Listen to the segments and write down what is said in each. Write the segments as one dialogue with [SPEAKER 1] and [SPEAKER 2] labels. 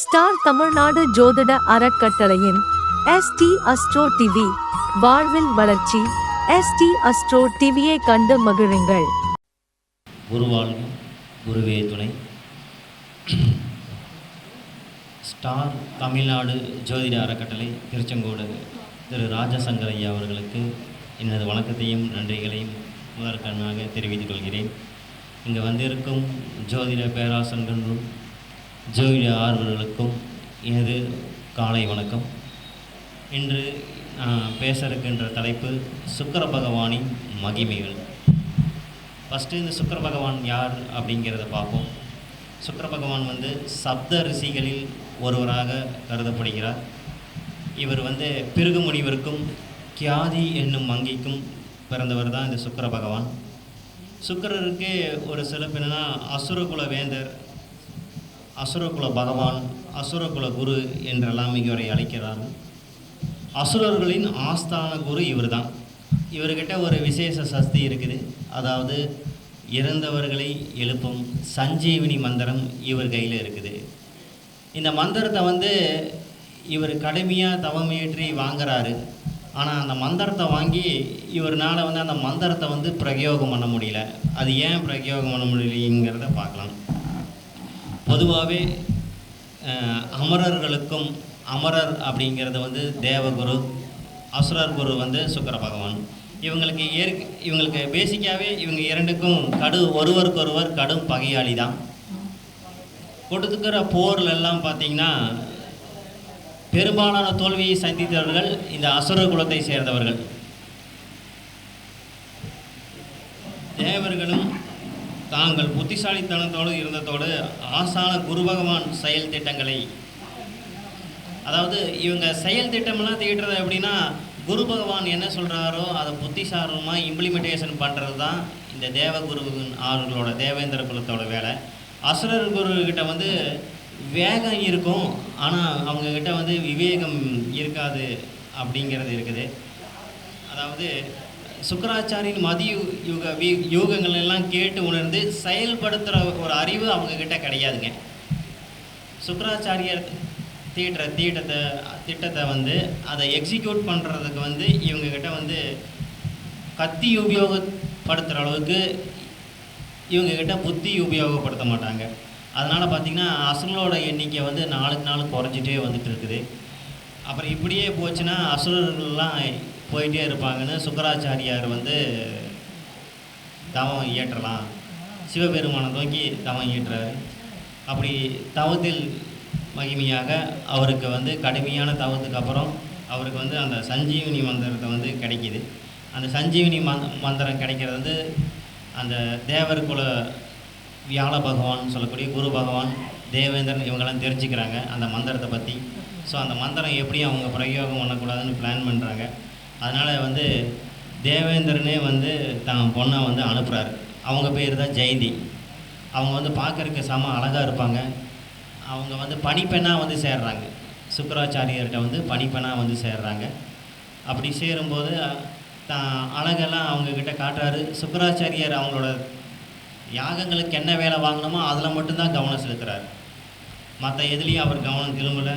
[SPEAKER 1] Star Tamil Nadu ஜோதிட அறக்கட்டளையின் ST astro TV வாழ்வில் வளர்ச்சி. எஸ்டி அஸ்ட்ரோ டிவியை கண்டு மகிழுங்கள்.
[SPEAKER 2] குருவாழ்வு குருவே துணை. ஸ்டார் தமிழ்நாடு ஜோதிட அறக்கட்டளை திருச்செங்கோடு திரு ராஜசங்கர் ஐயா அவர்களுக்கு எனது வணக்கத்தையும் நன்றிகளையும் முதற்கண்ணாக தெரிவித்துக் கொள்கிறேன். இங்கு வந்திருக்கும் ஜோதிட பேராசன்களும் ஜோதிட ஆர்வலர்களுக்கும் எனது காலை வணக்கம். இன்று நான் பேச இருக்கின்ற தலைப்பு சுக்கர பகவானின் மகிமைகள். ஃபஸ்ட்டு இந்த சுக்கர பகவான் யார் அப்படிங்கிறத பார்ப்போம். சுக்கர பகவான் வந்து சப்த ரிஷிகளில் ஒருவராக கருதப்படுகிறார். இவர் வந்து பிருகு முனிவருக்கும் கியாதி என்னும் மங்கைக்கும் பிறந்தவர் தான் இந்த சுக்கர பகவான். சுக்கரருக்கு ஒரு சிறப்பு என்னென்னா அசுரகுல வேந்தர் அசுரகுல பகவான் அசுரகுல குரு என்றெல்லாம் இவரை அழைக்கிறார்கள் அசுரர்களின் ஆஸ்தான குரு இவர்தான். இவர்கிட்ட ஒரு விசேஷ சக்தி இருக்குது. அதாவது இறந்தவர்களை எழுப்பும் சஞ்சீவினி மந்திரம் இவர் கையில் இருக்குது. இந்த மந்திரத்தை வந்து இவர் கடுமையாக தவமேற்றி வாங்குறாரு. ஆனால் அந்த மந்திரத்தை வாங்கி இவர்னால் வந்து அந்த மந்திரத்தை வந்து பிரயோகம் பண்ண முடியல. அது ஏன் பிரயோகம் பண்ண முடியலைங்கிறத பார்க்கலாம். பொதுவாகவே அமரர்களுக்கும் அமரர் அப்படிங்கிறது வந்து தேவகுரு அசுரர் குரு வந்து சுக்கர பகவான். இவங்களுக்கு ஏற்க இவங்களுக்கு பேசிக்காகவே இவங்க இரண்டுக்கும் கடு ஒருவருக்கொருவர் கடும் பகையாளி தான். கொடுத்துக்கிற போரில் எல்லாம் பார்த்தீங்கன்னா பெரும்பாலான தோல்வியை சந்தித்தவர்கள் இந்த அசுர குலத்தை சேர்ந்தவர்கள். தேவர்களும் தாங்கள் புத்திசாலித்தனத்தோடு இருந்ததோடு ஆசான குரு பகவான் செயல் திட்டங்களை அதாவது இவங்க செயல் திட்டமெல்லாம் தீட்டுறது எப்படின்னா குரு பகவான் என்ன சொல்கிறாரோ அதை புத்திசாரமாக இம்ப்ளிமெண்டேஷன் பண்ணுறது தான் இந்த தேவகுருவின் அவர்களோட தேவேந்திர குலத்தோட வேலை. அசுரர் குரு வந்து வேகம் இருக்கும் ஆனால் அவங்கக்கிட்ட வந்து விவேகம் இருக்காது அப்படிங்கிறது இருக்குது. அதாவது சுக்கராச்சாரியின் மதிய யுக யோகங்கள் எல்லாம் கேட்டு உணர்ந்து செயல்படுத்துகிற ஒரு அறிவு அவங்கக்கிட்ட கிடையாதுங்க. சுக்கராச்சாரியர் தீட்டுற தீட்டத்தை திட்டத்தை வந்து அதை எக்ஸிக்யூட் பண்ணுறதுக்கு வந்து இவங்கக்கிட்ட வந்து கத்தி உபயோகப்படுத்துகிற அளவுக்கு இவங்கக்கிட்ட புத்தி உபயோகப்படுத்த மாட்டாங்க. அதனால் பார்த்திங்கன்னா அசுரங்களோட எண்ணிக்கை வந்து நாளுக்கு நாள் குறைஞ்சிட்டே வந்துட்டு இருக்குது. அப்புறம் இப்படியே போச்சுன்னா அசுரர்கள்லாம் போயிட்டே இருப்பாங்கன்னு சுக்கராச்சாரியார் வந்து தவம் இயற்றலாம். சிவபெருமானை நோக்கி தவம் இயற்றுறாரு அப்படி தவத்தில் மகிமையாக அவருக்கு வந்து கடுமையான தவத்துக்கு அப்புறம் அவருக்கு வந்து அந்த சஞ்சீவினி மந்திரத்தை வந்து கிடைக்கிது. அந்த சஞ்சீவினி மந் மந்திரம் கிடைக்கிறது வந்து அந்த தேவர் குல வியாழ பகவான் சொல்லக்கூடிய குரு பகவான் தேவேந்திரன் இவங்கெல்லாம் தெரிஞ்சுக்கிறாங்க அந்த மந்திரத்தை பற்றி ஸோ அந்த மந்திரம் எப்படி அவங்க பிரயோகம் பண்ணக்கூடாதுன்னு பிளான் பண்ணுறாங்க அதனால் வந்து தேவேந்திரனே வந்து தான் பொண்ணை வந்து அனுப்புகிறாரு அவங்க பேர் தான் ஜெயந்தி. அவங்க வந்து பார்க்குறக்கு செம அழகாக இருப்பாங்க. அவங்க வந்து பணிப்பெண்ணாக வந்து சேர்றாங்க. சுக்கராச்சாரியர்கிட்ட வந்து பனிப்பெண்ணாக வந்து சேர்றாங்க. அப்படி சேரும்போது தான் அழகெல்லாம் அவங்கக்கிட்ட காட்டுறாரு. சுக்கராச்சாரியர் அவங்களோட யாகங்களுக்கு என்ன வேலை வாங்கணுமோ அதில் மட்டும்தான் கவனம் செலுத்துகிறாரு மற்ற எதுலேயும் அவர் கவனம் திரும்பலை.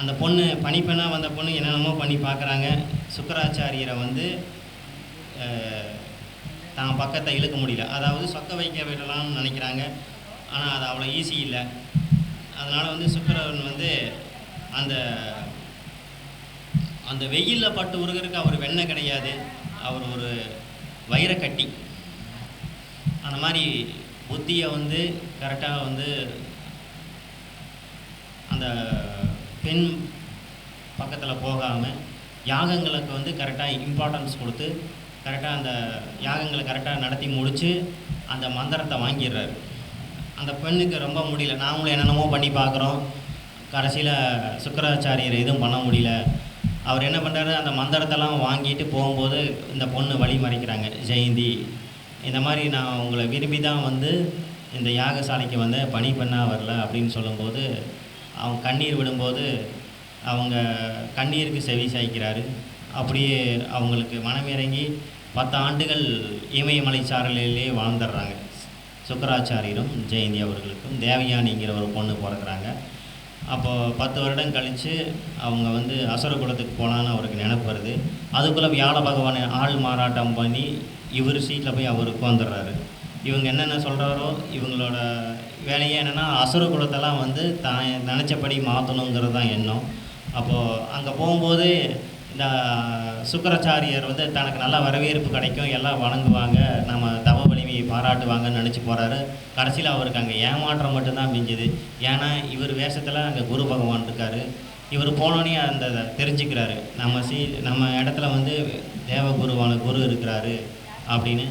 [SPEAKER 2] அந்த பொண்ணு பணிப்பெண்ணாக வந்த பொண்ணு என்னென்னமோ பண்ணி பார்க்குறாங்க சுக்கராச்சாரியரை வந்து தான் பக்கத்தை இழுக்க முடியல. அதாவது சொக்க வைக்க விடலாம்னு நினைக்கிறாங்க. ஆனால் அது அவ்வளோ ஈஸி இல்லை. அதனால் வந்து சுக்கரன் வந்து அந்த அந்த வெயிலில் பட்டு உருகிறதுக்கு அவர் வெண்ணெய் கிடையாது. அவர் ஒரு வைரக்கட்டி அந்த மாதிரி புத்தியை வந்து கரெக்டாக வந்து அந்த பெண் பக்கத்தில் போகாமல் யாகங்களுக்கு வந்து கரெக்டாக இம்பார்ட்டன்ஸ் கொடுத்து கரெக்டாக அந்த யாகங்களை கரெக்டாக நடத்தி முடித்து அந்த மந்திரத்தை வாங்கிடுறாரு. அந்த பெண்ணுக்கு ரொம்ப முடியல. நாமளும் என்னென்னமோ பண்ணி பார்க்குறோம். கடைசியில் சுக்கராச்சாரியர் எதுவும் பண்ண முடியல. அவர் என்ன பண்ணுறாரு அந்த மந்திரத்தெல்லாம் வாங்கிட்டு போகும்போது இந்த பொண்ணு வழி மறைக்கிறாங்க. ஜெயந்தி. இந்த மாதிரி நான் உங்களை விரும்பி தான் வந்து இந்த யாகசாலைக்கு வந்து பணி பண்ணால் வரல அப்படின்னு சொல்லும்போது அவங்க கண்ணீர் விடும்போது அவங்க கண்ணீருக்கு செவி சாய்க்கிறாரு. அப்படியே அவங்களுக்கு மனமிறங்கி பத்து ஆண்டுகள் இமயமலை சாரலிலே வாழ்ந்துடுறாங்க. சுக்கராச்சாரியரும் ஜெயந்தி அவர்களுக்கும் தேவயானிங்கிற ஒரு பொண்ணு பிறக்கிறாங்க. அப்போது பத்து வருடம் கழித்து அவங்க வந்து அசுர குலத்துக்கு போகலான்னு அவருக்கு நினைப்பு வருது. அதுக்குள்ளே வியாழ பகவான் ஆள் மாறாட்டம் பண்ணி இவர் சீட்டில் போய் அவர் உட்காந்துடுறாரு இவங்க என்னென்ன சொல்கிறாரோ இவங்களோட வேலையே என்னென்னா அசுர குலத்தெல்லாம் வந்து தான் நினச்சபடி மாற்றணுங்கிறது தான் எண்ணம். அப்போது அங்கே போகும்போது இந்த சுக்கராச்சாரியர் வந்து தனக்கு நல்ல வரவேற்பு கிடைக்கும் எல்லாம் வணங்குவாங்க நம்ம தவ வலிமையை பாராட்டுவாங்கன்னு நினச்சி போகிறாரு கடைசியில் அவருக்கு அங்கே ஏமாற்றம் மட்டும்தான் மிஞ்சுது. ஏன்னா இவர் வேஷத்தில் அங்கே குரு பகவான் இருக்கார். இவர் போனோடனே அந்த தெரிஞ்சுக்கிறாரு. நம்ம சீ நம்ம இடத்துல வந்து தேவகுருவான குரு இருக்கிறாரு அப்படின்னு.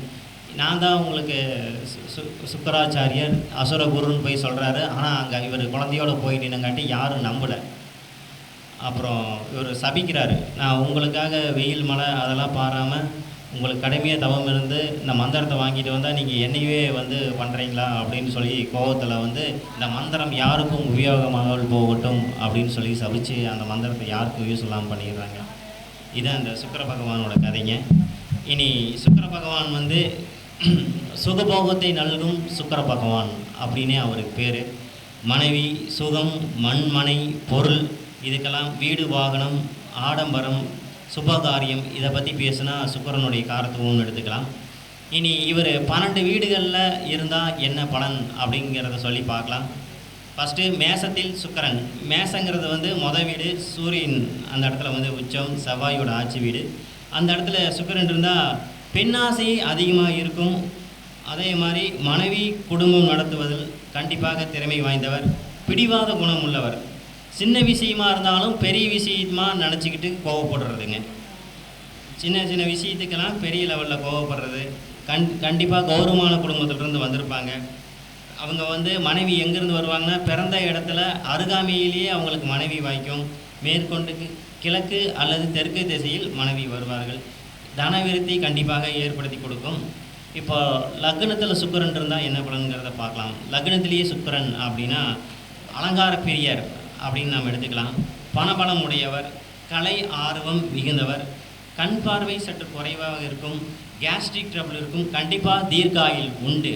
[SPEAKER 2] நான் தான் உங்களுக்கு சு- சு- சுக்கராச்சாரியர் அசுர குருன்னு போய் சொல்கிறாரு ஆனால் அங்கே இவர் குழந்தையோட போய் நின்னங்காட்டி யாரும் நம்பலை. அப்புறம் இவர் சபிக்கிறாரு. நான் உங்களுக்காக வெயில் மழை அதெல்லாம் பாராமல் உங்களுக்கு கடுமையாக தவம் இருந்து இந்த மந்திரத்தை வாங்கிட்டு வந்தால் நீங்கள் என்னையவே வந்து பண்ணுறீங்களா அப்படின்னு சொல்லி கோபத்தில் வந்து இந்த மந்திரம் யாருக்கும் உபயோகமாக போகட்டும் அப்படின்னு சொல்லி சபிச்சு அந்த மந்திரத்தை யாருக்கும் யூஸ் இல்லாமல் பண்ணிடுறாங்க. இதுதான் இந்த சுக்கர பகவானோட கதைங்க. இனி சுக்கர பகவான் வந்து சுகபோகத்தை நல்கும் சுக்கர பகவான் அப்படின்னே அவருக்கு பேர். மனைவி சுகம் மண்மனை பொருள் இதுக்கெல்லாம் வீடு வாகனம் ஆடம்பரம் சுபகாரியம் இதை பற்றி பேசுனா சுக்கரனுடைய காரத்துவம்னு எடுத்துக்கலாம். இனி இவர் பன்னெண்டு வீடுகளில் இருந்தால் என்ன பலன் அப்படிங்கிறத சொல்லி பார்க்கலாம். ஃபஸ்ட்டு மேசத்தில் சுக்கரன். மேசங்கிறது வந்து மொத வீடு சூரியன் அந்த இடத்துல வந்து உச்சம் செவ்வாயோட ஆட்சி வீடு. அந்த இடத்துல சுக்கரன் இருந்தால் பெண்ணாசை அதிகமாக இருக்கும். அதே மாதிரி மனைவி குடும்பம் நடத்துவதில் கண்டிப்பாக திறமை வாய்ந்தவர் பிடிவாத குணம் உள்ளவர். சின்ன விஷயமா இருந்தாலும் பெரிய விஷயமா நினச்சிக்கிட்டு கோவப்படுறதுங்க. சின்ன சின்ன விஷயத்துக்கெல்லாம் பெரிய லெவலில் கோவப்படுறது. கண் கண்டிப்பாக கௌரவமான குடும்பத்திலிருந்து வந்திருப்பாங்க. அவங்க வந்து மனைவி எங்கேருந்து வருவாங்கன்னா பிறந்த இடத்துல அருகாமையிலேயே அவங்களுக்கு மனைவி வாய்க்கும். மேற்கொண்டு கிழக்கு அல்லது தெற்கு திசையில் மனைவி வருவார்கள். தனவிருத்தி கண்டிப்பாக ஏற்படுத்தி கொடுக்கும். இப்போ லக்னத்தில் சுக்கரன் இருந்தால் என்ன பலன்கிறத பார்க்கலாம். லக்னத்திலேயே சுக்கரன் அப்படின்னா அலங்கார பிரியர் அப்படின்னு நாம் எடுத்துக்கலாம். பணபலம் உடையவர் கலை ஆர்வம் மிகுந்தவர் கண் பார்வை சற்று குறைவாக இருக்கும் கேஸ்ட்ரிக் ட்ரபிள் இருக்கும் கண்டிப்பாக தீர்க்காயில் உண்டு.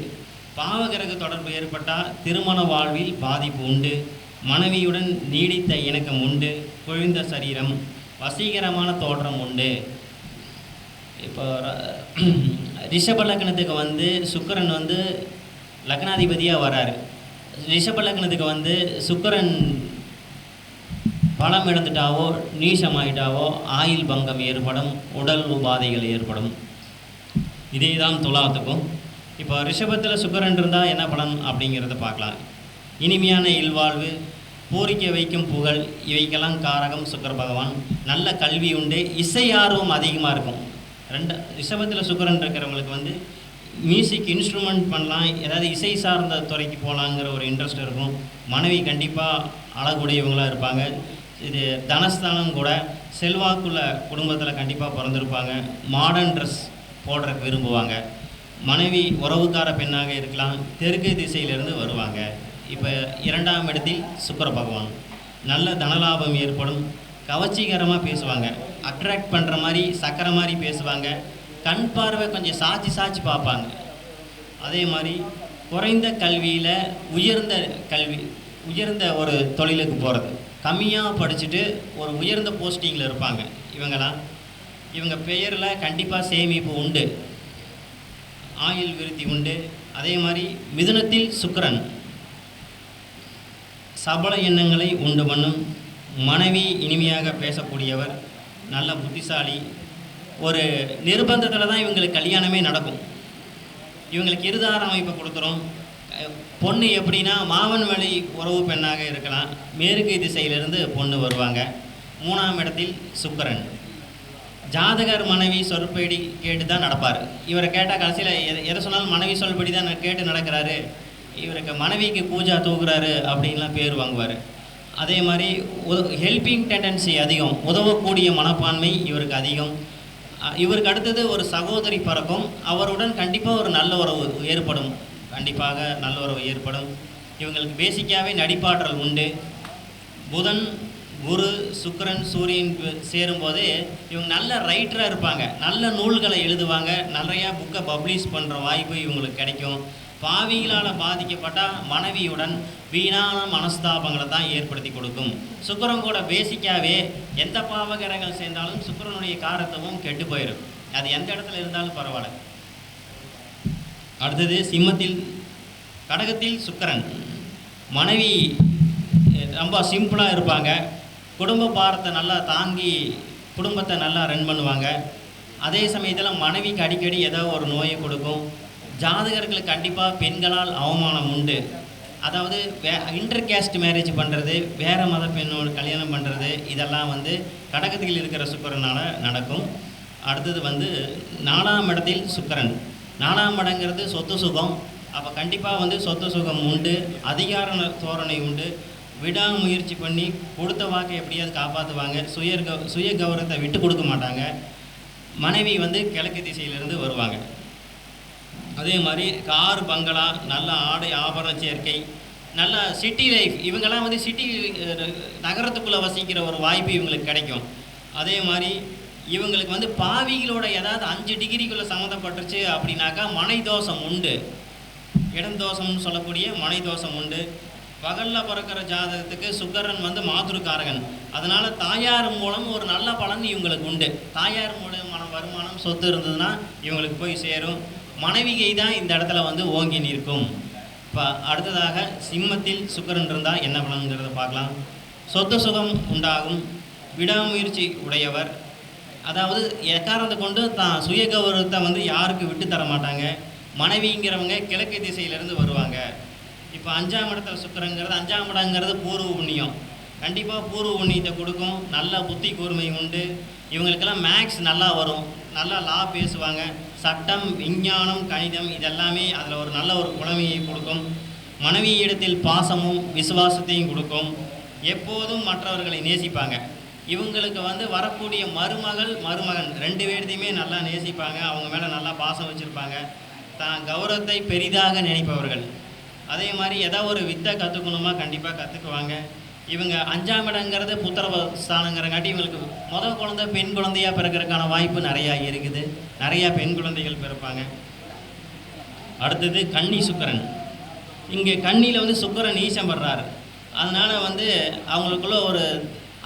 [SPEAKER 2] பாவகிரக தொடர்பு ஏற்பட்டால் திருமண வாழ்வில் பாதிப்பு உண்டு. மனைவியுடன் நீடித்த இணக்கம் உண்டு. குழிந்த சரீரம் வசீகரமான தோற்றம் உண்டு. இப்போ ரிஷப லக்னத்துக்கு வந்து சுக்கரன் வந்து லக்னாதிபதியாக வராரு. ரிஷப லக்னத்துக்கு வந்து சுக்கரன் பலம் இழந்துட்டாவோ நீசமாயிட்டாவோ ஆயில் பங்கம் ஏற்படும் உடல் உபாதைகள் ஏற்படும். இதே தான் துலாத்துக்கும். இப்போ ரிஷபத்தில் சுக்கரன் இருந்தால் என்ன பலன் அப்படிங்கிறத பார்க்கலாம். இனிமையான இல்வாழ்வு பூரிக்க வைக்கும் புகழ் இவைக்கெல்லாம் காரகம் சுக்கர பகவான். நல்ல கல்வி உண்டு இசை ஆர்வம் அதிகமாக இருக்கும். ரெண்டு ரிஷபத்தில் சுக்கரன் இருக்கிறவங்களுக்கு வந்து மியூசிக் இன்ஸ்ட்ருமெண்ட் பண்ணலாம் ஏதாவது இசை சார்ந்த துறைக்கு போகலாங்கிற ஒரு இன்ட்ரெஸ்ட் இருக்கும். மனைவி கண்டிப்பாக அழகுடையவங்களாக இருப்பாங்க. இது தனஸ்தானம் கூட செல்வாக்குள்ள குடும்பத்தில் கண்டிப்பாக பிறந்திருப்பாங்க. மாடர்ன் ட்ரெஸ் போடுறக்கு விரும்புவாங்க. மனைவி உறவுக்கார பெண்ணாக இருக்கலாம். தெற்கு திசையிலிருந்து வருவாங்க. இப்போ இரண்டாம் இடத்தில் சுக்கர பகவான். நல்ல தனலாபம் ஏற்படும். கவர்ச்சிகரமாக பேசுவாங்க. அட்ராக்ட் பண்ணுற மாதிரி சக்கர மாதிரி பேசுவாங்க. கண் பார்வை கொஞ்சம் சாட்சி சாட்சி பார்ப்பாங்க. அதே மாதிரி குறைந்த கல்வியில் உயர்ந்த கல்வி உயர்ந்த ஒரு தொழிலுக்கு போகிறது கம்மியாக படிச்சுட்டு ஒரு உயர்ந்த போஸ்டிங்கில் இருப்பாங்க. இவங்கெல்லாம் இவங்க பெயரில் கண்டிப்பாக சேமிப்பு உண்டு. ஆயுள் விருத்தி உண்டு. அதே மாதிரி மிதுனத்தில் சுக்கரன். சபல எண்ணங்களை உண்டு பண்ணும். மனைவி இனிமையாக பேசக்கூடியவர் நல்ல புத்திசாலி. ஒரு நிர்பந்தத்தில் தான் இவங்களுக்கு கல்யாணமே நடக்கும். இவங்களுக்கு இருதார அமைப்பை கொடுக்குறோம். பொண்ணு எப்படின்னா மாவன் வழி உறவு பெண்ணாக இருக்கலாம். மேற்கு திசையிலிருந்து பொண்ணு வருவாங்க. மூணாம் இடத்தில் சுக்கரன். ஜாதகர் மனைவி சொற்படி கேட்டு தான் நடப்பார். இவரை கேட்டால் கடைசியில் எதை எதை சொன்னாலும் மனைவி சொல்படி தான் கேட்டு நடக்கிறாரு. இவருக்கு மனைவிக்கு பூஜா தூக்குறாரு அப்படின்லாம் பேர் வாங்குவார். அதே மாதிரி ஹெல்பிங் டெண்டன்சி அதிகம். உதவக்கூடிய மனப்பான்மை இவருக்கு அதிகம். இவருக்கு அடுத்தது ஒரு சகோதரி பிறக்கும். அவருடன் கண்டிப்பாக ஒரு நல்ல உறவு ஏற்படும். கண்டிப்பாக நல்ல உறவு ஏற்படும். இவங்களுக்கு பேசிக்காகவே நடிப்பாற்றல் உண்டு. புதன் குரு சுக்கரன் சூரியன் சேரும்போது இவங்க நல்ல ரைட்டராக இருப்பாங்க. நல்ல நூல்களை எழுதுவாங்க. நிறையா புக்கை பப்ளிஷ் பண்ணுற வாய்ப்பு இவங்களுக்கு கிடைக்கும். பாவிகளால் பாதிக்கப்பட்டால் மனைவியுடன் வீணான மனஸ்தாபங்களை தான் ஏற்படுத்தி கொடுக்கும். சுக்கரன் கூட பேசிக்காவே எந்த பாவகரங்கள் சேர்ந்தாலும் சுக்கரனுடைய காரத்துவம் கெட்டு போயிடும் அது எந்த இடத்துல இருந்தாலும் பரவாயில்ல. அடுத்தது சிம்மத்தில் கடகத்தில் சுக்கரன். மனைவி ரொம்ப சிம்பிளாக இருப்பாங்க. குடும்ப பாரத்தை நல்லா தாங்கி குடும்பத்தை நல்லா ரன் பண்ணுவாங்க. அதே சமயத்தில் மனைவிக்கு அடிக்கடி ஏதோ ஒரு நோயை கொடுக்கும். ஜாதகர்களுக்கு கண்டிப்பாக பெண்களால் அவமானம் உண்டு. அதாவது வே இன்டர் கேஸ்ட் மேரேஜ் பண்ணுறது வேறு மத பெண்ணோடு கல்யாணம் பண்ணுறது இதெல்லாம் வந்து கடகத்தில் இருக்கிற சுக்கரனால் நடக்கும். அடுத்தது வந்து நாலாம் இடத்தில் சுக்கரன். நாலாம் மடங்கிறது சொத்து சுகம். அப்போ கண்டிப்பாக வந்து சொத்து சுகம் உண்டு அதிகார தோரணை உண்டு. விடாமுயற்சி பண்ணி கொடுத்த வாக்கை எப்படியாவது காப்பாற்றுவாங்க சுய கௌ சுய கௌரவத்தை விட்டு கொடுக்க மாட்டாங்க. மனைவி வந்து கிழக்கு திசையிலிருந்து வருவாங்க. அதே மாதிரி கார் பங்களா நல்ல ஆடை ஆபரண சேர்க்கை நல்ல சிட்டி லைஃப். இவங்கெல்லாம் வந்து சிட்டி நகரத்துக்குள்ளே வசிக்கிற ஒரு வாய்ப்பு இவங்களுக்கு கிடைக்கும். அதே மாதிரி இவங்களுக்கு வந்து பாவிகளோட ஏதாவது அஞ்சு டிகிரிக்குள்ளே சம்மந்தப்பட்டுருச்சு அப்படின்னாக்கா மனை தோஷம் உண்டு. இடம் தோஷம்னு சொல்லக்கூடிய மனை தோஷம் உண்டு. பகலில் பிறக்கிற ஜாதகத்துக்கு சுக்கரன் வந்து மாதுருக்காரகன். அதனால் தாயார் மூலம் ஒரு நல்ல பலன் இவங்களுக்கு உண்டு. தாயார் மூலமான வருமானம் சொத்து இருந்ததுன்னா இவங்களுக்கு போய் சேரும். மனைவிகை தான் இந்த இடத்துல வந்து ஓங்கி நிற்கும். இப்போ அடுத்ததாக சிம்மத்தில் சுக்கரன் இருந்தால் என்ன பலன்கிறத பார்க்கலாம். சொத்து சுகம் உண்டாகும். விடாமுயற்சி உடையவர். அதாவது எக்காரணத்தை கொண்டு தான் சுய கௌரவத்தை வந்து யாருக்கு விட்டு தர மாட்டாங்க மனைவிங்கிறவங்க கிழக்கு திசையிலேருந்து வருவாங்க. இப்போ அஞ்சாம் இடத்துல சுக்கரங்கிறது அஞ்சாம் இடங்கிறது பூர்வ புண்ணியம். கண்டிப்பாக பூர்வ புண்ணியத்தை கொடுக்கும். நல்ல புத்தி கூர்மை உண்டு. இவங்களுக்கெல்லாம் மேக்ஸ் நல்லா வரும். நல்லா லா பேசுவாங்க. சட்டம் விஞ்ஞானம் கணிதம் இதெல்லாமே அதில் ஒரு நல்ல ஒரு புலமையை கொடுக்கும். மனைவியிடத்தில் பாசமும் விசுவாசத்தையும் கொடுக்கும். எப்போதும் மற்றவர்களை நேசிப்பாங்க. இவங்களுக்கு வந்து வரக்கூடிய மருமகள் மருமகன் ரெண்டு பேர்த்தையுமே நல்லா நேசிப்பாங்க. அவங்க மேலே நல்லா பாசம் வச்சுருப்பாங்க. தான் கௌரவத்தை பெரிதாக நினைப்பவர்கள். அதே மாதிரி ஏதாவது ஒரு வித்தை கற்றுக்கணுமா கண்டிப்பாக கற்றுக்குவாங்க இவங்க அஞ்சாம் இடங்கிறது புத்திர ஸ்தானங்கிறங்காட்டி இவங்களுக்கு முதல் குழந்தை பெண் குழந்தையா பிறக்கிறதுக்கான வாய்ப்பு நிறையா இருக்குது. நிறையா பெண் குழந்தைகள் பிறப்பாங்க. அடுத்தது கன்னி சுக்கிரன். இங்கே கண்ணியில் வந்து சுக்கரன் ஈசம் படுறாரு. அதனால் வந்து அவங்களுக்குள்ள ஒரு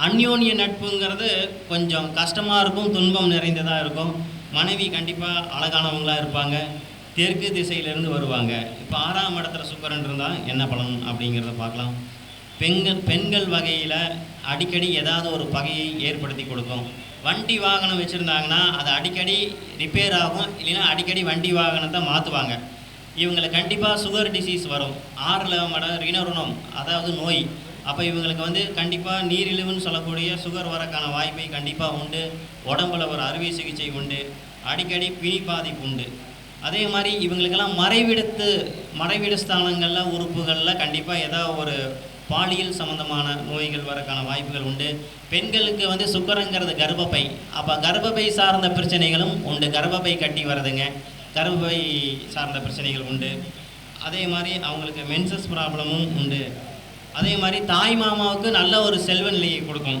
[SPEAKER 2] அந்யோன்ய நட்புங்கிறது கொஞ்சம் கஷ்டமாக இருக்கும் துன்பம் நிறைந்ததாக இருக்கும். மனைவி கண்டிப்பாக அழகானவங்களாக இருப்பாங்க. தெற்கு திசையிலேருந்து வருவாங்க. இப்போ ஆறாம் இடத்துல சுக்கரன் இருந்தால் என்ன பலன் அப்படிங்கிறத பார்க்கலாம். பெண்கள் பெண்கள் வகையில் அடிக்கடி ஏதாவது ஒரு பகையை ஏற்படுத்தி கொடுக்கும். வண்டி வாகனம் வச்சுருந்தாங்கன்னா அது அடிக்கடி ரிப்பேர் ஆகும். இல்லைன்னா அடிக்கடி வண்டி வாகனத்தை மாற்றுவாங்க இவங்களை கண்டிப்பாக சுகர் டிசீஸ் வரும். ஆறில் மட ரினருணம் அதாவது நோய். அப்போ இவங்களுக்கு வந்து கண்டிப்பாக நீரிழிவுன்னு சொல்லக்கூடிய சுகர் வரக்கான வாய்ப்பை கண்டிப்பாக உண்டு. உடம்புல ஒரு அறுவை சிகிச்சை உண்டு. அடிக்கடி பிணி பாதிப்பு உண்டு. அதே மாதிரி இவங்களுக்கெல்லாம் மறைவிடத்து மறைவிட ஸ்தானங்களில் உறுப்புகளில் கண்டிப்பாக ஏதாவது ஒரு பாலியல் சம்பந்தமான நோய்கள் வரக்கான வாய்ப்புகள் உண்டு. பெண்களுக்கு வந்து சுக்கரங்கிறது கர்ப்பப்பை. அப்போ கர்ப்பப்பை சார்ந்த பிரச்சனைகளும் உண்டு. கர்ப்பப்பை கட்டி வருதுங்க கர்ப்பப்பை சார்ந்த பிரச்சனைகள் உண்டு. அதே மாதிரி அவங்களுக்கு மென்சஸ் ப்ராப்ளமும் உண்டு. அதே மாதிரி தாய் மாமாவுக்கு நல்ல ஒரு செல்வ நிலையை கொடுக்கும்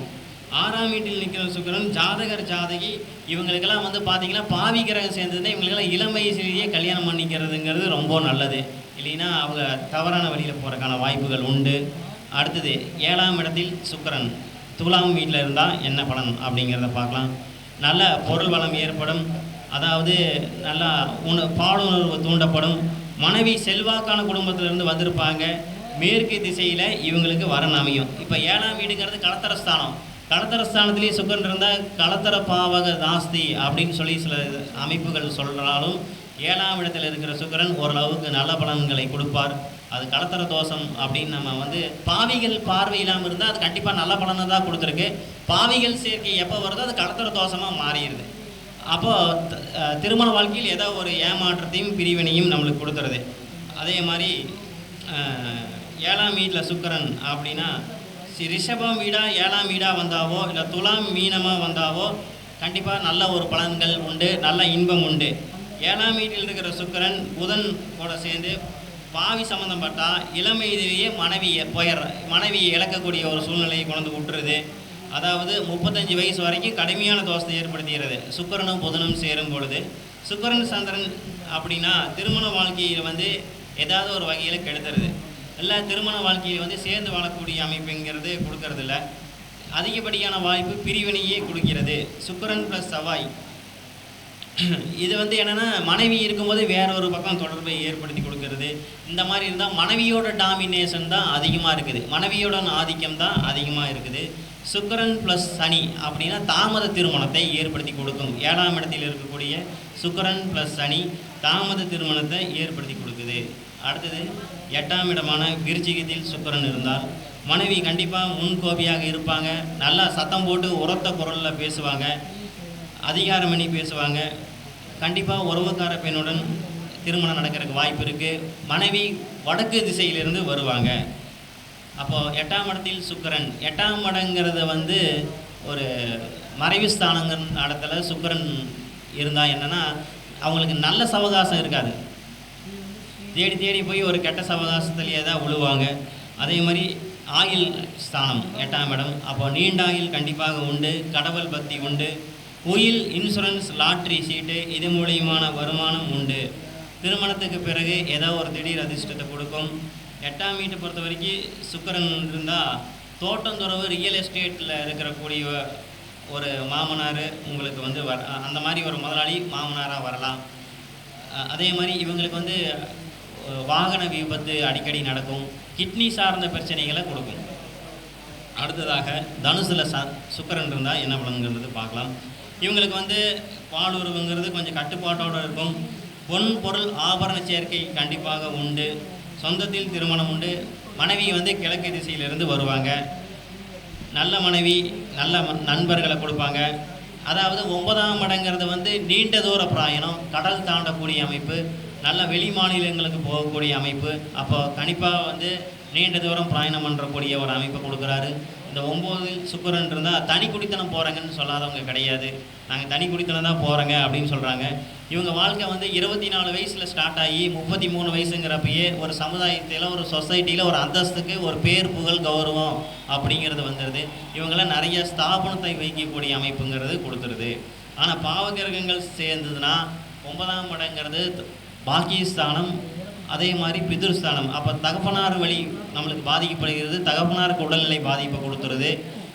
[SPEAKER 2] ஆறாம் வீட்டில் நிற்கிற சுக்கரன் ஜாதகர் ஜாதகி இவங்களுக்கெல்லாம் வந்து பார்த்தீங்கன்னா பாவி கிரகம் சேர்ந்ததுன்னா இவங்களுக்கெல்லாம் இளமையை வயசுலேயே கல்யாணம் பண்ணிக்கிறதுங்கிறது ரொம்ப நல்லது. இல்லைன்னா அவங்க தவறான வழியில் போகிறக்கான வாய்ப்புகள் உண்டு. அடுத்தது ஏழாம் இடத்தில் சுக்கிரன் துலாம் வீட்டில் இருந்தால் என்ன பலன் அப்படிங்கிறத பார்க்கலாம். நல்ல பொருள் வளம் ஏற்படும். அதாவது நல்லா உண பாலுணர்வு தூண்டப்படும். மனைவி செல்வாக்கான குடும்பத்திலிருந்து வந்திருப்பாங்க. மேற்கு திசையில் இவங்களுக்கு வரன் அமையும். இப்போ ஏழாம் வீடுங்கிறது களத்தரஸ்தானம் களத்தரஸ்தானத்திலேயே சுக்கன் இருந்தால் களத்தர பாவக தாஸ்தி அப்படின்னு சொல்லி சில அமைப்புகள் சொல்கிறாலும் ஏழாம் இடத்தில் இருக்கிற சுக்கரன் ஓரளவுக்கு நல்ல பலன்களை கொடுப்பார். அது களத்தர தோஷம் அப்படின்னு நம்ம வந்து பாவிகள் பார்வை இல்லாமல் இருந்தால் அது கண்டிப்பாக நல்ல பலனை தான் கொடுத்துருக்கு. பாவிகள் சேர்க்கை எப்போ வருதோ அது களத்தர தோஷமாக மாறிடுது. அப்போது திருமண வாழ்க்கையில் ஏதோ ஒரு ஏமாற்றத்தையும் பிரிவினையும் நம்மளுக்கு கொடுத்துருது அதே மாதிரி ஏழாம் வீட்டில் சுக்கரன் அப்படின்னா சி ரிஷபம் வீடாக ஏழாம் வீடாக வந்தாவோ இல்லை துலாம் மீனமாக வந்தாவோ கண்டிப்பாக நல்ல ஒரு பலன்கள் உண்டு நல்ல இன்பம் உண்டு. ஏழாம் வீட்டில் இருக்கிற சுக்கரன் புதன் கூட சேர்ந்து பாவி சம்மந்தப்பட்டால் இளமையிலேயே மனைவியை போயிடுற மனைவியை இழக்கக்கூடிய ஒரு சூழ்நிலையை கொண்டு வந்து விட்டுருது. அதாவது முப்பத்தஞ்சு வயசு வரைக்கும் கடுமையான தோஷத்தை ஏற்படுத்துகிறது சுக்கிரனும் புதனும் சேரும் பொழுது. சுக்கரன் சந்திரன் அப்படின்னா திருமண வாழ்க்கையில் வந்து ஏதாவது ஒரு வகையில் கெடுத்துருது. எல்லா திருமண வாழ்க்கையில் வந்து சேர்ந்து வாழக்கூடிய அமைப்புங்கிறது கொடுக்கறதில்ல. அதிகப்படியான வாய்ப்பு பிரிவினையே கொடுக்கிறது. சுக்கரன் ப்ளஸ் சவாய் இது வந்து என்னென்னா மனைவி இருக்கும்போது வேற ஒரு பக்கம் தொடர்பை ஏற்படுத்தி கொடுக்கறது. இந்த மாதிரி இருந்தால் மனைவியோட டாமினேஷன் தான் அதிகமாக இருக்குது. மனைவியோட ஆதிக்கம் தான் அதிகமாக இருக்குது. சுக்கரன் ப்ளஸ் சனி அப்படின்னா தாமத திருமணத்தை ஏற்படுத்தி கொடுக்கும். ஏழாம் இடத்தில் இருக்கக்கூடிய சுக்கரன் ப்ளஸ் சனி தாமத திருமணத்தை ஏற்படுத்தி கொடுக்குது. அடுத்தது எட்டாம் இடமான விருச்சிகத்தில் சுக்கரன் இருந்தால் மனைவி கண்டிப்பாக முன்கோபியாக இருப்பாங்க. நல்லா சத்தம் போட்டு உரத்த குரலில் பேசுவாங்க. அதிகாரம் பண்ணி பேசுவாங்க. கண்டிப்பாக உறவுக்கார பெண்ணுடன் திருமணம் நடக்கிறதுக்கு வாய்ப்பு இருக்குது மனைவி வடக்கு திசையிலிருந்து வருவாங்க. அப்போது எட்டாம் இடத்தில் சுக்கரன் எட்டாம் இடங்கிறத வந்து ஒரு மறைவு ஸ்தானங்கிற இடத்துல சுக்கிரன் இருந்தால் என்னென்னா அவங்களுக்கு நல்ல சவகாசம் இருக்காது. தேடி தேடி போய் ஒரு கெட்ட சவகாசத்துலேயே தான் விழுவாங்க அதே மாதிரி ஆயில் ஸ்தானம் எட்டாம் இடம். அப்போ நீண்ட ஆயில் கண்டிப்பாக உண்டு கடவுள் பக்தி உண்டு. உயில் இன்சூரன்ஸ் லாட்ரி சீட்டு இது மூலியமான வருமானம் உண்டு. திருமணத்துக்கு பிறகு ஏதோ ஒரு திடீர் அதிர்ஷ்டத்தை கொடுக்கும். எட்டாம் வீட்டை பொறுத்த வரைக்கும் சுக்கிரன் இருந்தால் தோட்டந்துறவு ரியல் எஸ்டேட்டில் இருக்கிறக்கூடிய ஒரு மாமனார் உங்களுக்கு வந்து வர அந்த மாதிரி ஒரு முதலாளி மாமனாராக வரலாம். அதே மாதிரி இவங்களுக்கு வந்து வாகன விபத்து அடிக்கடி நடக்கும். கிட்னி சார்ந்த பிரச்சனைகளை கொடுக்கும். அடுத்ததாக தனுசில் ச சுக்கரன் இருந்தால் என்ன பலன்கிறது பார்க்கலாம். இவங்களுக்கு வந்து பாலுறவுங்கிறது கொஞ்சம் கட்டுப்பாட்டோடு இருக்கும். பொன் பொருள் ஆபரண சேர்க்கை கண்டிப்பாக உண்டு. சொந்தத்தில் திருமணம் உண்டு. மனைவி வந்து கிழக்கு திசையிலிருந்து வருவாங்க. நல்ல மனைவி நல்ல நண்பர்களை கொடுப்பாங்க. அதாவது ஒன்பதாம் இடங்கிறது வந்து நீண்ட தூர பிராயணம் கடல் தாண்டக்கூடிய அமைப்பு. நல்ல வெளி மாநிலங்களுக்கு போகக்கூடிய அமைப்பு. அப்போ கணிப்பாக வந்து நீண்ட தூரம் பிரயாணம் பண்ணுறக்கூடிய ஒரு அமைப்பை கொடுக்குறாரு. இந்த ஒம்பது சுக்கரன் இருந்தால் தனி குடித்தனம் போகிறாங்கன்னு சொல்லாதவங்க கிடையாது. நாங்கள் தனி குடித்தனம் தான் போகிறோங்க அப்படின்னு சொல்கிறாங்க இவங்க வாழ்க்கை வந்து இருபத்தி நாலு வயசில் ஸ்டார்ட் ஆகி முப்பத்தி மூணு வயசுங்கிறப்பயே ஒரு சமுதாயத்தில் ஒரு சொசைட்டியில் ஒரு அந்தஸ்துக்கு ஒரு பேர் புகழ் கௌரவம் அப்படிங்கிறது வந்துடுது இவங்களாம் நிறைய ஸ்தாபனத்தை வைக்கக்கூடிய அமைப்புங்கிறது கொடுத்துருது. ஆனால் பாவகிரகங்கள் சேர்ந்ததுன்னா ஒன்பதாம் இடங்கிறது பாக்கியஸ்தானம் அதே மாதிரி பிதுர்ஸ்தானம். அப்போ தகப்பனார் வழி நம்மளுக்கு பாதிக்கப்படுகிறது தகப்பனாருக்கு உடல்நிலை பாதிப்பை கொடுத்துருது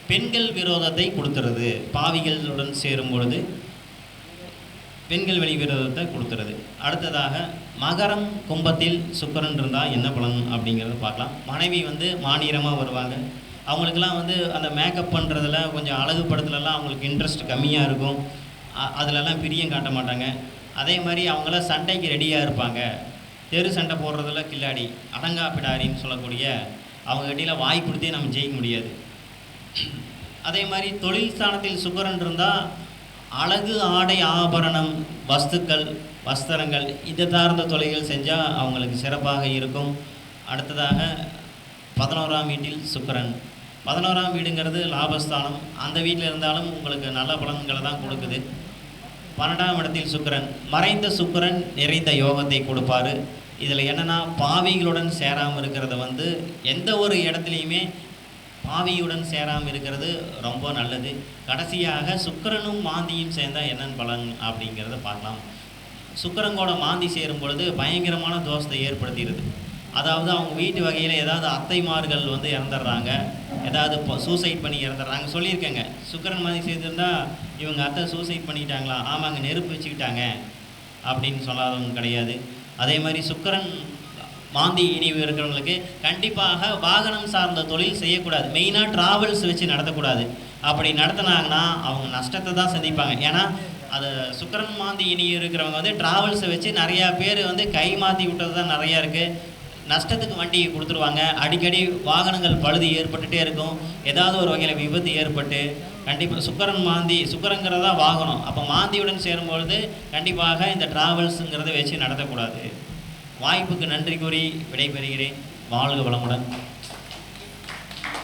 [SPEAKER 2] பெண்கள் விரோதத்தை கொடுத்துருது பாவிகளுடன் சேரும் பொழுது பெண்கள் வழி விரோதத்தை கொடுத்துருது. அடுத்ததாக மகரம் கும்பத்தில் சுக்கரன் இருந்தால் என்ன பலன் அப்படிங்கிறத பார்க்கலாம். மனைவி வந்து மாநிலமாக வருவாங்க. அவங்களுக்கெல்லாம் வந்து அந்த மேக்கப் பண்ணுறதுல கொஞ்சம் அழகுபடுத்துலலாம் அவங்களுக்கு இன்ட்ரெஸ்ட் கம்மியாக இருக்கும். அதிலெல்லாம் அதுலலாம் பிரியம் காட்ட மாட்டாங்க. அதே மாதிரி அவங்களாம் சண்டைக்கு ரெடியாக இருப்பாங்க. தெரு சண்டை போடுறதுல கில்லாடி அடங்கா பிடாரின்னு சொல்லக்கூடிய அவங்க கிட்டேல வாய் கொடுத்தே நம்ம ஜெயிக்க முடியாது. அதே மாதிரி தொழில் ஸ்தானத்தில் சுக்கரன் இருந்தால் அழகு ஆடை ஆபரணம் வஸ்துக்கள் வஸ்திரங்கள் இதை சார்ந்த தொழில்கள் செஞ்சால் அவங்களுக்கு சிறப்பாக இருக்கும். அடுத்ததாக பதினோராம் வீட்டில் சுக்கரன். பதினோராம் வீடுங்கிறது லாபஸ்தானம். அந்த வீட்டில் இருந்தாலும் உங்களுக்கு நல்ல பலன்களை தான் கொடுக்குது. பன்னெண்டாம் இடத்தில் சுக்கரன் மறைந்த சுக்கரன் நிறைந்த யோகத்தை கொடுப்பாரு. இதில் என்னென்னா பாவிகளுடன் சேராமல் இருக்கிறத வந்து எந்த ஒரு இடத்துலையுமே பாவியுடன் சேராமல் இருக்கிறது ரொம்ப நல்லது. கடைசியாக சுக்கிரனும் மாந்தியும் சேர்ந்தால் என்னென்ன பலன் அப்படிங்கிறத பார்க்கலாம். சுக்கரங்கோட மாந்தி சேரும் பொழுது பயங்கரமான தோஷத்தை ஏற்படுத்திடுது. அதாவது அவங்க வீட்டு வகையில் ஏதாவது அத்தைமார்கள் வந்து இறந்துடுறாங்க. ஏதாவது இப்போ சூசைட் பண்ணி இறந்துடுறாங்க சொல்லியிருக்கேங்க. சுக்கிரன் மாதிரி செய்திருந்தா இவங்க அத்தை சூசைட் பண்ணிட்டாங்களா? ஆமாங்க நெருப்பு வச்சுக்கிட்டாங்க. அப்படின்னு சொல்லாதவங்க கிடையாது. அதே மாதிரி சுக்கரன் மாந்தி இனிவு இருக்கிறவங்களுக்கு கண்டிப்பாக வாகனம் சார்ந்த தொழில் செய்யக்கூடாது. மெயினாக டிராவல்ஸ் வச்சு நடத்தக்கூடாது. அப்படி நடத்தினாங்கன்னா அவங்க நஷ்டத்தை தான் சந்திப்பாங்க. ஏன்னா அது சுக்கரன் மாந்தி இனி இருக்கிறவங்க வந்து டிராவல்ஸை வச்சு நிறையா பேர் வந்து கை மாற்றி விட்டது தான் நிறையா இருக்குது நஷ்டத்துக்கு வண்டி கொடுத்துருவாங்க. அடிக்கடி வாகனங்கள் பழுது ஏற்பட்டுட்டே இருக்கும். ஏதாவது ஒரு வகையில் விபத்து ஏற்பட்டு கண்டிப்பாக சுக்கரன் மாந்தி சுக்கரங்கிறதா வாகனம். அப்போ மாந்தியுடன் சேரும்பொழுது கண்டிப்பாக இந்த டிராவல்ஸுங்கிறத வச்சு நடத்தக்கூடாது. வாய்ப்புக்கு நன்றி கூறி விடைபெறுகிறேன். வாழ்க வளமுடன்.